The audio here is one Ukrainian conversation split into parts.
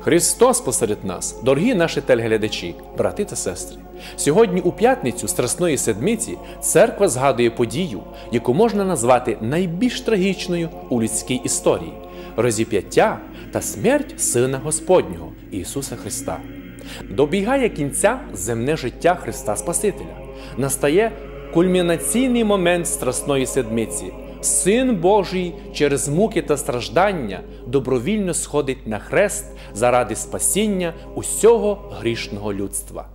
Христос посеред нас, дорогі наші телеглядачі, брати та сестри. Сьогодні, у п'ятницю Страсної Седмиці, церква згадує подію, яку можна назвати найбільш трагічною у людській історії розіп'яття та смерть Сина Господнього Ісуса Христа. Добігає кінця земне життя Христа Спасителя. Настає кульмінаційний момент Страсної Седмиці. Син Божий через муки та страждання добровільно сходить на хрест заради спасіння усього грішного людства.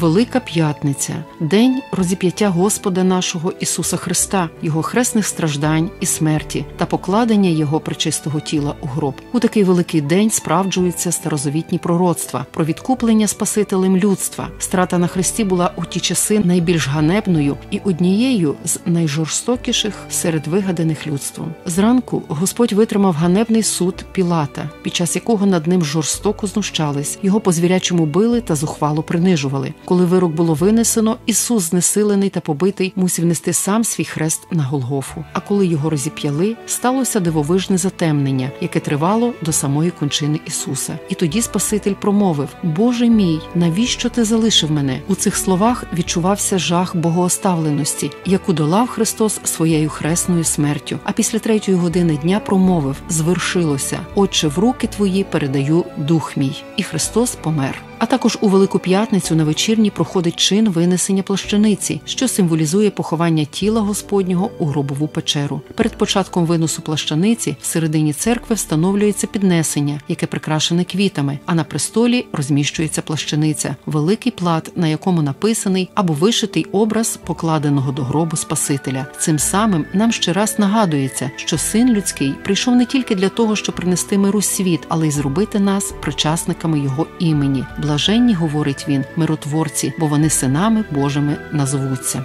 Велика П'ятниця, день розіп'яття Господа нашого Ісуса Христа, Його хресних страждань і смерті та покладення Його пречистого тіла у гроб. У такий великий день справджуються старозавітні пророцтва про відкуплення Спасителем людства. Страта на Христі була у ті часи найбільш ганебною і однією з найжорстокіших серед вигаданих людством. Зранку Господь витримав ганебний суд Пілата, під час якого над ним жорстоко знущались, його по звірячому били та зухвало принижували. Коли вирок було винесено, Ісус, знесилений та побитий, мусив нести сам свій хрест на Голгофу. А коли його розіп'яли, сталося дивовижне затемнення, яке тривало до самої кончини Ісуса. І тоді Спаситель промовив: Боже мій, навіщо ти залишив мене? У цих словах відчувався жах богооставленості, яку долав Христос своєю хресною смертю. А після третьої години дня промовив: Звершилося, Отче, в руки твої передаю дух мій, і Христос помер. А також у Велику П'ятницю на вечірні проходить чин винесення плащаниці, що символізує поховання тіла Господнього у гробову печеру. Перед початком виносу плащаниці в середині церкви встановлюється піднесення, яке прикрашене квітами, а на престолі розміщується плащаниця, великий плат, на якому написаний або вишитий образ покладеного до гробу Спасителя. Цим самим нам ще раз нагадується, що син людський прийшов не тільки для того, щоб принести миру світ, але й зробити нас причасниками його імені. Блаженні, говорить він, миротворці, бо вони синами Божими назвуться.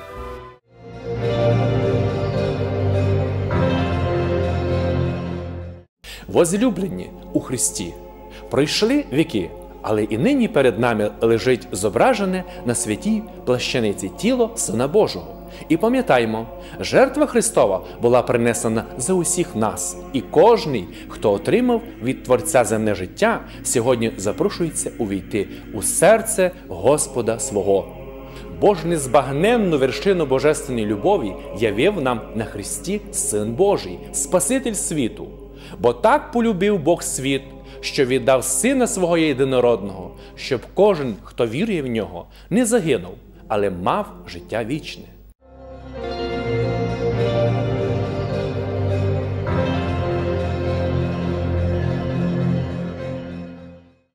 Возлюблені у Христі. Пройшли віки, але і нині перед нами лежить зображене на святій плащаниці тіло Сина Божого. І пам'ятаймо, жертва Христова була принесена за усіх нас, і кожний, хто отримав від Творця земне життя, сьогодні запрошується увійти у серце Господа свого. Бо ж незбагненну вершину божественної любові явив нам на Христі Син Божий, Спаситель світу. Бо так полюбив Бог світ, що віддав Сина свого єдинородного, щоб кожен, хто вірує в нього, не загинув, але мав життя вічне.